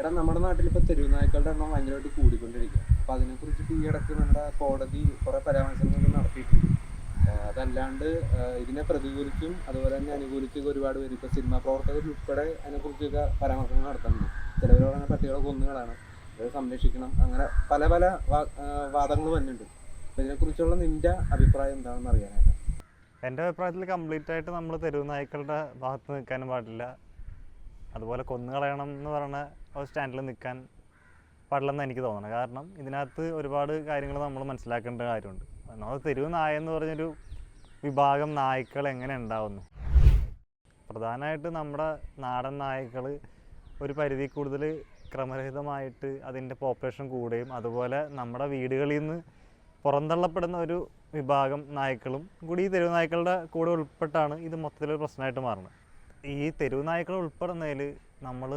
എടാ നമ്മുടെ നാട്ടിൽ ഇപ്പൊ തെരുവുനായ്ക്കളുടെ എണ്ണം ഭയങ്കരമായിട്ട് കൂടിക്കൊണ്ടിരിക്കുക അപ്പൊ അതിനെ കുറിച്ചിട്ട് ഈ ഇടയ്ക്ക് നമ്മുടെ കോടതി കുറേ പരാമർശങ്ങൾ നടത്തിയിട്ടുണ്ട്. അതല്ലാണ്ട് ഇതിനെ പ്രതികൂലിച്ചും അതുപോലെ തന്നെ അനുകൂലിച്ചും ഒരുപാട് പേര്. ഇപ്പൊ സിനിമാ പ്രവർത്തകർ ഉൾപ്പെടെ അതിനെ കുറിച്ചൊക്കെ പരാമർശങ്ങൾ നടത്തുന്നുണ്ട്. ചിലവർ അങ്ങനെ പട്ടികളെ കൊന്നുകളാണ് അത് സംരക്ഷിക്കണം അങ്ങനെ പല പല വാദങ്ങൾ വന്നിട്ടുണ്ട്. അപ്പൊ ഇതിനെക്കുറിച്ചുള്ള നിന്റെ അഭിപ്രായം എന്താണെന്ന് അറിയാനായിട്ട്? എന്റെ അഭിപ്രായത്തിൽ കംപ്ലീറ്റ് ആയിട്ട് നമ്മൾ തെരുവ് നായ്ക്കളുടെ ഭാഗത്ത് നിൽക്കാനും പാടില്ല. അതുപോലെ കൊന്നുകളയണം എന്ന് പറയുന്ന ഒരു സ്റ്റാൻഡിൽ നിൽക്കാൻ പാടില്ലെന്ന് എനിക്ക് തോന്നണം കാരണം ഇതിനകത്ത് ഒരുപാട് കാര്യങ്ങൾ നമ്മൾ മനസ്സിലാക്കേണ്ട കാര്യമുണ്ട്. നമ്മൾ തെരുവ് നായ എന്ന് പറഞ്ഞൊരു വിഭാഗം നായ്ക്കൾ എങ്ങനെ ഉണ്ടാവുന്നു? പ്രധാനമായിട്ട് നമ്മുടെ നാടൻ നായ്ക്കൾ ഒരു പരിധി കൂടുതൽ ക്രമരഹിതമായിട്ട് അതിന്റെ പോപ്പുലേഷൻ കൂടുകയും അതുപോലെ നമ്മുടെ വീടുകളിൽ നിന്ന് പുറന്തള്ളപ്പെടുന്ന ഒരു വിഭാഗം നായ്ക്കളും കൂടി ഈ തെരുവ് നായ്ക്കളുടെ കൂടെ ഉൾപ്പെട്ടാണ് ഇത് മൊത്തത്തിലൊരു പ്രശ്നമായിട്ട് മാറുന്നത്. ഈ തെരുവ് നായ്ക്കൾ ഉൾപ്പെടുന്നതിൽ നമ്മൾ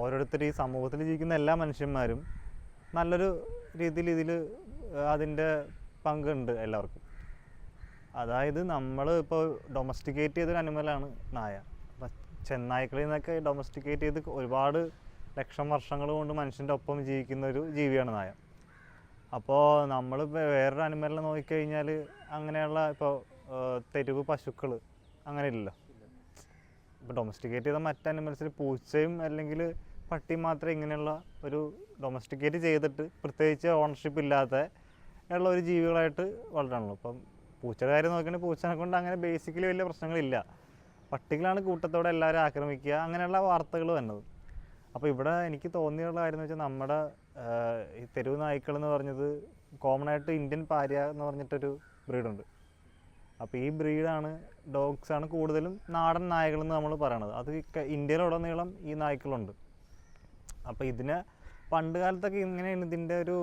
ഓരോരുത്തർ ഈ സമൂഹത്തിൽ ജീവിക്കുന്ന എല്ലാ മനുഷ്യന്മാരും നല്ലൊരു രീതിയിൽ ഇതിൽ അതിന്റെ പങ്കുണ്ട് എല്ലാവർക്കും. അതായത് നമ്മൾ ഇപ്പോൾ ഡൊമസ്റ്റിക്കേറ്റ് ചെയ്തൊരു അനിമലാണ് നായ. അപ്പം ചെന്നായ്ക്കളിൽ നിന്നൊക്കെ ഡൊമസ്റ്റിക്കേറ്റ് ചെയ്ത് ഒരുപാട് ലക്ഷം വർഷങ്ങൾ കൊണ്ട് മനുഷ്യന്റെ ഒപ്പം ജീവിക്കുന്ന ഒരു ജീവിയാണ് നായ. അപ്പോൾ നമ്മൾ വേറൊരു അനിമലിനെ നോക്കിക്കഴിഞ്ഞാൽ അങ്ങനെയുള്ള ഇപ്പോൾ തെരുവ് പശുക്കൾ അങ്ങനെ ഇല്ലല്ലോ ഇപ്പോൾ ഡൊമസ്റ്റിക്കേറ്റ് ചെയ്ത മറ്റ് അനിമൽസിൽ പൂച്ചയും അല്ലെങ്കിൽ പട്ടിയും മാത്രമേ ഇങ്ങനെയുള്ള ഒരു ഡൊമസ്റ്റിക്കേറ്റ് ചെയ്തിട്ട് പ്രത്യേകിച്ച് ഓണർഷിപ്പ് ഇല്ലാത്ത ഉള്ള ഒരു ജീവികളായിട്ട് വളരണുള്ളൂ അപ്പം പൂച്ചയുടെ കാര്യം നോക്കുകയാണെങ്കിൽ പൂച്ചനെ കൊണ്ട് അങ്ങനെ ബേസിക്കലി വലിയ പ്രശ്നങ്ങളില്ല. പട്ടികളാണ് കൂട്ടത്തോടെ എല്ലാവരും ആക്രമിക്കുക അങ്ങനെയുള്ള വാർത്തകൾ വന്നത്. അപ്പോൾ ഇവിടെ എനിക്ക് തോന്നിയുള്ള കാര്യം എന്ന് വെച്ചാൽ നമ്മുടെ ഈ തെരുവ് നായ്ക്കൾ എന്ന് പറഞ്ഞത് കോമൺ ആയിട്ട് ഇന്ത്യൻ പാര്യ എന്ന് പറഞ്ഞിട്ടൊരു ബ്രീഡുണ്ട്. അപ്പോൾ ഈ ബ്രീഡാണ് ആണ് കൂടുതലും നാടൻ നായകൾ എന്ന് നമ്മൾ പറയണത്. അത് ഇന്ത്യയിലുടനീളം ഈ നായ്ക്കളുണ്ട്. അപ്പോൾ ഇതിനെ പണ്ട് കാലത്തൊക്കെ ഇങ്ങനെയാണ് ഇതിന്റെ ഒരു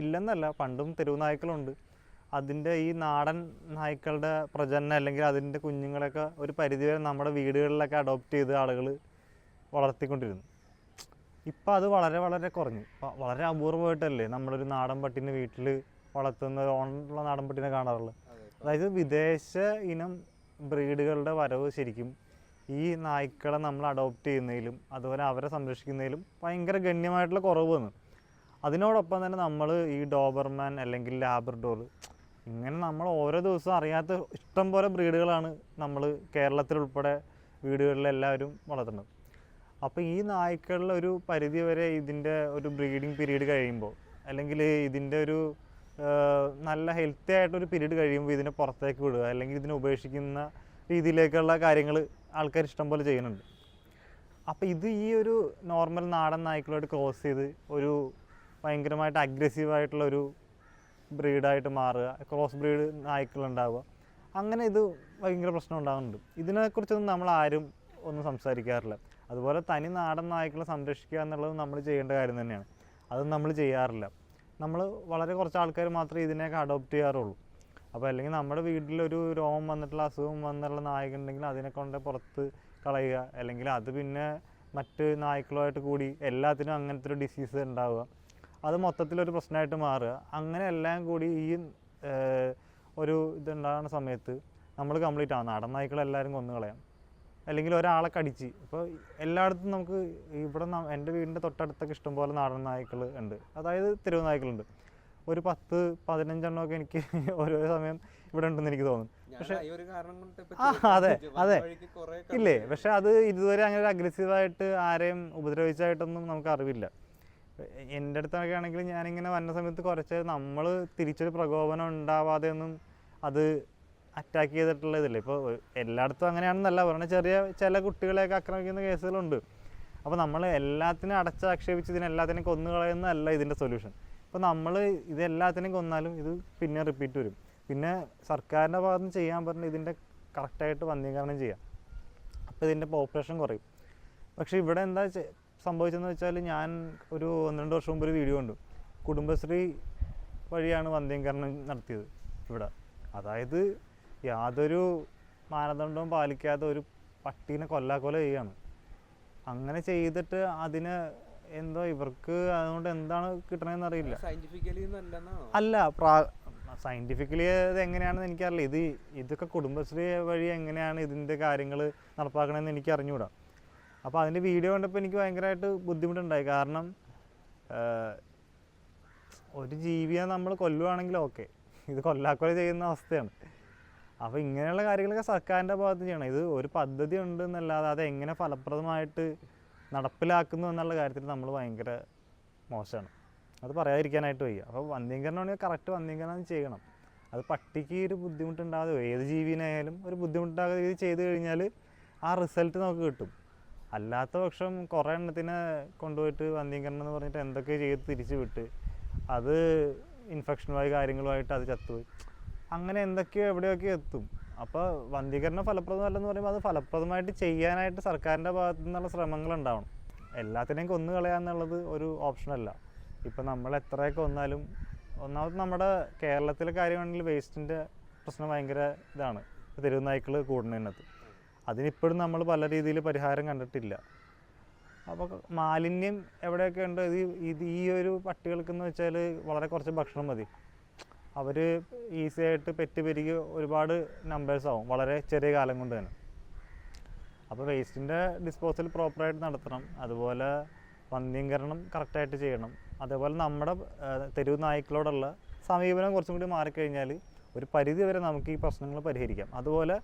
ഇല്ലെന്നല്ല പണ്ടും തെരുവ് നായ്ക്കളുണ്ട്. അതിന്റെ ഈ നാടൻ നായ്ക്കളുടെ പ്രജനനം അല്ലെങ്കിൽ അതിന്റെ കുഞ്ഞുങ്ങളൊക്കെ ഒരു പരിധിവരെ നമ്മുടെ വീടുകളിലൊക്കെ അഡോപ്റ്റ് ചെയ്ത് ആളുകൾ വളർത്തിക്കൊണ്ടിരുന്നു. ഇപ്പം അത് വളരെ വളരെ കുറഞ്ഞു. വളരെ അപൂർവമായിട്ടല്ലേ നമ്മളൊരു നാടൻ പട്ടീനെ വീട്ടിൽ വളർത്തുന്ന ഓണുള്ള നാടൻ പട്ടീനെ കാണാറുള്ളത് അതായത് വിദേശ ഇനം ബ്രീഡുകളുടെ വരവ് ശരിക്കും ഈ നായ്ക്കളെ നമ്മൾ അഡോപ്റ്റ് ചെയ്യുന്നതിലും അതുപോലെ അവരെ സംരക്ഷിക്കുന്നതിലും ഭയങ്കര ഗണ്യമായിട്ടുള്ള കുറവ് വന്നു അതിനോടൊപ്പം തന്നെ നമ്മൾ ഈ ഡോബർമാൻ അല്ലെങ്കിൽ ലാബർഡോർ ഇങ്ങനെ നമ്മൾ ഓരോ ദിവസവും അറിയാത്ത ഇഷ്ടം പോലെ ബ്രീഡുകളാണ് നമ്മൾ കേരളത്തിലുൾപ്പെടെ വീടുകളിലെല്ലാവരും വളർത്തുന്നത്. അപ്പോൾ ഈ നായ്ക്കളിൽ ഒരു പരിധി വരെ ഇതിന്റെ ഒരു ബ്രീഡിങ് പീരീഡ് കഴിയുമ്പോൾ അല്ലെങ്കിൽ ഇതിന്റെ ഒരു നല്ല ഹെൽത്തി ആയിട്ടൊരു പീരീഡ് കഴിയുമ്പോൾ ഇതിനെ പുറത്തേക്ക് വിടുക. അല്ലെങ്കിൽ ഇതിനെ ഉപേക്ഷിക്കുന്ന രീതിയിലേക്കുള്ള കാര്യങ്ങൾ ആൾക്കാർ ഇഷ്ടം പോലെ ചെയ്യുന്നുണ്ട്. അപ്പോൾ ഇത് ഈ ഒരു നോർമൽ നാടൻ നായ്ക്കളോട് ക്രോസ് ചെയ്ത് ഒരു ഭയങ്കരമായിട്ട് അഗ്രസീവായിട്ടുള്ള ഒരു ബ്രീഡായിട്ട് മാറുക. ക്രോസ് ബ്രീഡ് നായ്ക്കളുണ്ടാവുക. അങ്ങനെ ഇത് ഭയങ്കര പ്രശ്നം ഉണ്ടാകുന്നുണ്ട് ഇതിനെക്കുറിച്ചൊന്നും നമ്മൾ ആരും ഒന്നും സംസാരിക്കാറില്ല. അതുപോലെ തനി നാടൻ നായ്ക്കളെ സംരക്ഷിക്കുക എന്നുള്ളത് നമ്മൾ ചെയ്യേണ്ട കാര്യം തന്നെയാണ്. അത് നമ്മൾ ചെയ്യാറില്ല. നമ്മൾ വളരെ കുറച്ച് ആൾക്കാർ മാത്രമേ ഇതിനെയൊക്കെ അഡോപ്റ്റ് ചെയ്യാറുള്ളൂ. അപ്പോൾ അല്ലെങ്കിൽ നമ്മുടെ വീട്ടിലൊരു രോമം വന്നിട്ടുള്ള അസുഖം വന്നുള്ള നായകുണ്ടെങ്കിൽ അതിനെ കൊണ്ട് പുറത്ത് കളയുക. അല്ലെങ്കിൽ അത് പിന്നെ മറ്റ് നായ്ക്കളുമായിട്ട് കൂടി എല്ലാത്തിനും അങ്ങനത്തെ ഒരു ഡിസീസ് ഉണ്ടാവുക. അത് മൊത്തത്തിലൊരു പ്രശ്നമായിട്ട് മാറുക. അങ്ങനെ എല്ലാം കൂടി ഈ ഒരു ഇതുണ്ടാകുന്ന സമയത്ത് നമ്മൾ കംപ്ലീറ്റ് ആ നാടൻ നായ്ക്കളെല്ലാവരും കൊന്നു കളയാം. അല്ലെങ്കിൽ ഒരാളെ കടിച്ച്. ഇപ്പോൾ എല്ലായിടത്തും നമുക്ക് ഇവിടെ എന്റെ വീടിന്റെ തൊട്ടടുത്തൊക്കെ ഇഷ്ടംപോലെ നാടൻ നായ്ക്കൾ ഉണ്ട്. അതായത് തെരുവ് നായ്ക്കളുണ്ട്. ഒരു പത്ത് പതിനഞ്ചെണ്ണമൊക്കെ എനിക്ക് ഓരോ സമയം ഇവിടെ ഉണ്ടെന്ന് എനിക്ക് തോന്നുന്നു. പക്ഷേ ആ, അതെ, അതെ. ഇല്ലേ? പക്ഷെ അത് ഇതുവരെ അങ്ങനെ അഗ്രസീവായിട്ട് ആരെയും ഉപദ്രവിച്ചായിട്ടൊന്നും നമുക്ക് അറിവില്ല. എന്റെ അടുത്തൊക്കെ ആണെങ്കിൽ ഞാനിങ്ങനെ വന്ന സമയത്ത് കുറച്ച് നമ്മൾ തിരിച്ചൊരു പ്രകോപനം ഉണ്ടാവാതെ ഒന്നും അത് അറ്റാക്ക് ചെയ്തിട്ടുള്ള ഇതില്ല? ഇപ്പോൾ എല്ലായിടത്തും അങ്ങനെയാണെന്നല്ല. പറഞ്ഞാൽ ചെറിയ ചില കുട്ടികളെയൊക്കെ ആക്രമിക്കുന്ന കേസുകളുണ്ട്. അപ്പോൾ നമ്മൾ എല്ലാത്തിനും അടച്ചാക്ഷേപിച്ച് ഇതിനെല്ലാത്തിനും കൊന്നു കളയുന്നതല്ല ഇതിന്റെ സൊല്യൂഷൻ ഇപ്പോൾ നമ്മൾ ഇതെല്ലാത്തിനും കൊന്നാലും ഇത് പിന്നെ റിപ്പീറ്റ് വരും. പിന്നെ സർക്കാരിന്റെ ഭാഗത്ത് നിന്ന് ചെയ്യാൻ പറഞ്ഞാൽ ഇതിന്റെ കറക്റ്റായിട്ട് വന്ധ്യീകരണം ചെയ്യാം. അപ്പോൾ ഇതിന്റെ പോപ്പുലേഷൻ കുറയും. പക്ഷേ ഇവിടെ എന്താ സംഭവിച്ചതെന്ന് വെച്ചാൽ ഞാൻ ഒരു ഒന്ന് രണ്ട് വർഷം മുമ്പ് ഒരു വീഡിയോ ഉണ്ട് കുടുംബശ്രീ വഴിയാണ് വന്ധ്യീകരണം നടത്തിയത് ഇവിടെ. അതായത് യാതൊരു മാനദണ്ഡവും പാലിക്കാതെ ഒരു പട്ടീനെ കൊല്ലാക്കൊല ചെയ്യാണ്. അങ്ങനെ ചെയ്തിട്ട് അതിന് എന്തോ ഇവർക്ക് അതുകൊണ്ട് എന്താണ് കിട്ടണമെന്ന് അറിയില്ല. അല്ല പ്രാ സയന്റിഫിക്കലി ഇത് എങ്ങനെയാണെന്ന് എനിക്കറിയില്ല. ഇത് ഇതൊക്കെ കുടുംബശ്രീ വഴി എങ്ങനെയാണ് ഇതിന്റെ കാര്യങ്ങൾ നടപ്പാക്കണമെന്ന് എനിക്ക് അറിഞ്ഞുകൂടാ അപ്പോൾ അതിന്റെ വീഡിയോ കണ്ടപ്പോൾ എനിക്ക് ഭയങ്കരമായിട്ട് ബുദ്ധിമുട്ടുണ്ടായി. കാരണം ഒരു ജീവിയെ നമ്മൾ കൊല്ലുവാണെങ്കിൽ ഓക്കെ. ഇത് കൊല്ലാക്കൊല ചെയ്യുന്ന അവസ്ഥയാണ്. അപ്പോൾ ഇങ്ങനെയുള്ള കാര്യങ്ങളൊക്കെ സർക്കാരിന്റെ ഭാഗത്ത് ചെയ്യണം. ഇത് ഒരു പദ്ധതി ഉണ്ട് എന്നല്ലാതെ അത് എങ്ങനെ ഫലപ്രദമായിട്ട് നടപ്പിലാക്കുന്നു എന്നുള്ള കാര്യത്തിൽ നമ്മൾ ഭയങ്കര മോശമാണ്. അത് പറയാതിരിക്കാനായിട്ട് വയ്യ. അപ്പോൾ വന്ധ്യീകരണമാണെങ്കിൽ കറക്റ്റ് വന്ധ്യീകരണം ചെയ്യണം. അത് പട്ടിക്ക് ഒരു ബുദ്ധിമുട്ടുണ്ടാകാതെ ഏത് ജീവിനായാലും ഒരു ബുദ്ധിമുട്ടുണ്ടാകാതെ ഇത് ചെയ്ത് കഴിഞ്ഞാൽ ആ റിസൾട്ട് നമുക്ക് കിട്ടും. അല്ലാത്ത പക്ഷം കുറേ എണ്ണത്തിനെ കൊണ്ടുപോയിട്ട് വന്ധ്യീകരണം എന്ന് പറഞ്ഞിട്ട് എന്തൊക്കെ ചെയ്ത് തിരിച്ചു വിട്ട് അത് ഇൻഫെക്ഷനുമായി കാര്യങ്ങളുമായിട്ട് അത് ചത്തുപോയി അങ്ങനെ എന്തൊക്കെയോ എവിടെയൊക്കെ എത്തും. അപ്പോൾ വന്ധീകരണം ഫലപ്രദമല്ലെന്ന് പറയുമ്പോൾ അത് ഫലപ്രദമായിട്ട് ചെയ്യാനായിട്ട് സർക്കാരിന്റെ ഭാഗത്തു നിന്നുള്ള ശ്രമങ്ങൾ ഉണ്ടാവണം എല്ലാത്തിനെയും കൊന്നു കളയാന്നുള്ളത് ഒരു ഓപ്ഷനല്ല ഇപ്പം നമ്മൾ എത്രയൊക്കെ കൊന്നാലും ഒന്നാമത് നമ്മുടെ കേരളത്തിലെ കാര്യമാണെങ്കിൽ വേസ്റ്റിന്റെ പ്രശ്നം ഭയങ്കര ഇതാണ്. തെരുവ് നായ്ക്കൾ കൂടുന്നതിനകത്ത്. അതിനിപ്പോഴും നമ്മൾ പല രീതിയിൽ പരിഹാരം കണ്ടിട്ടില്ല. അപ്പോൾ മാലിന്യം എവിടെയൊക്കെ ഉണ്ട്? ഇത് ഈ ഒരു പട്ടികൾക്കെന്ന് വെച്ചാൽ വളരെ കുറച്ച് ഭക്ഷണം മതി. അവർ ഈസി ആയിട്ട് പെറ്റ് പെരുകി ഒരുപാട് നമ്പേഴ്സ് ആവും. വളരെ ചെറിയ കാലം കൊണ്ട് തന്നെ. അപ്പോൾ വേസ്റ്റിന്റെ ഡിസ്പോസൽ പ്രോപ്പറായിട്ട് നടത്തണം. അതുപോലെ പന്തീകരണം കറക്റ്റായിട്ട് ചെയ്യണം. അതേപോലെ നമ്മുടെ തെരുവ് നായ്ക്കളോടുള്ള സമീപനം കുറച്ചും കൂടി മാറിക്കഴിഞ്ഞാൽ ഒരു പരിധി വരെ നമുക്ക് ഈ പ്രശ്നങ്ങൾ പരിഹരിക്കാം. അതുപോലെ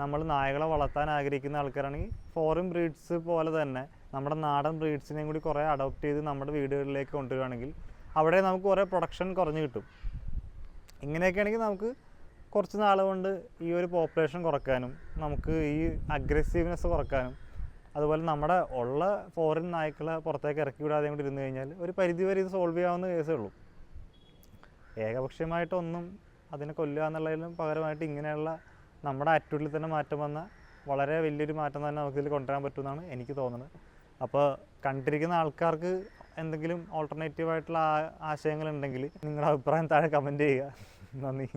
നമ്മൾ നായകളെ വളർത്താൻ ആഗ്രഹിക്കുന്ന ആൾക്കാരാണെങ്കിൽ ഫോറിൻ ബ്രീഡ്സ് പോലെ തന്നെ നമ്മുടെ നാടൻ ബ്രീഡ്സിനെയും കൂടി കുറേ അഡോപ്റ്റ് ചെയ്ത് നമ്മുടെ വീടുകളിലേക്ക് കൊണ്ടുവരികയാണെങ്കിൽ അവിടെ നമുക്ക് കുറേ പ്രൊഡക്ഷൻ കുറഞ്ഞു കിട്ടും. ഇങ്ങനെയൊക്കെ ആണെങ്കിൽ നമുക്ക് കുറച്ച് നാൾ കൊണ്ട് ഈ ഒരു പോപ്പുലേഷൻ കുറക്കാനും നമുക്ക് ഈ അഗ്രസീവ്നെസ് കുറക്കാനും അതുപോലെ നമ്മുടെ ഉള്ള ഫോറിൻ നായ്ക്കളെ പുറത്തേക്ക് ഇറക്കി വിടാതെ കൂടി ഇരുന്ന് കഴിഞ്ഞാൽ ഒരു പരിധി വരെ ഇത് സോൾവ് ചെയ്യാവുന്ന കേസേ ഉള്ളൂ. ഏകപക്ഷീയമായിട്ടൊന്നും അതിനെ കൊല്ലുക എന്നുള്ളതിലും പകരമായിട്ട് ഇങ്ങനെയുള്ള നമ്മുടെ ആറ്റിറ്റ്യൂഡിൽ തന്നെ മാറ്റം വന്ന വളരെ വലിയൊരു മാറ്റം തന്നെ നമുക്കിതിൽ കൊണ്ടുവരാൻ പറ്റുമെന്നാണ് എനിക്ക് തോന്നുന്നത്. അപ്പോൾ കണ്ടിരിക്കുന്ന ആൾക്കാർക്ക് എന്തെങ്കിലും ഓൾട്ടർനേറ്റീവ് ആയിട്ടുള്ള ആശയങ്ങൾ ആശയങ്ങളുണ്ടെങ്കിൽ നിങ്ങളുടെ അഭിപ്രായം താഴെ കമന്റ് ചെയ്യുക. നന്ദി.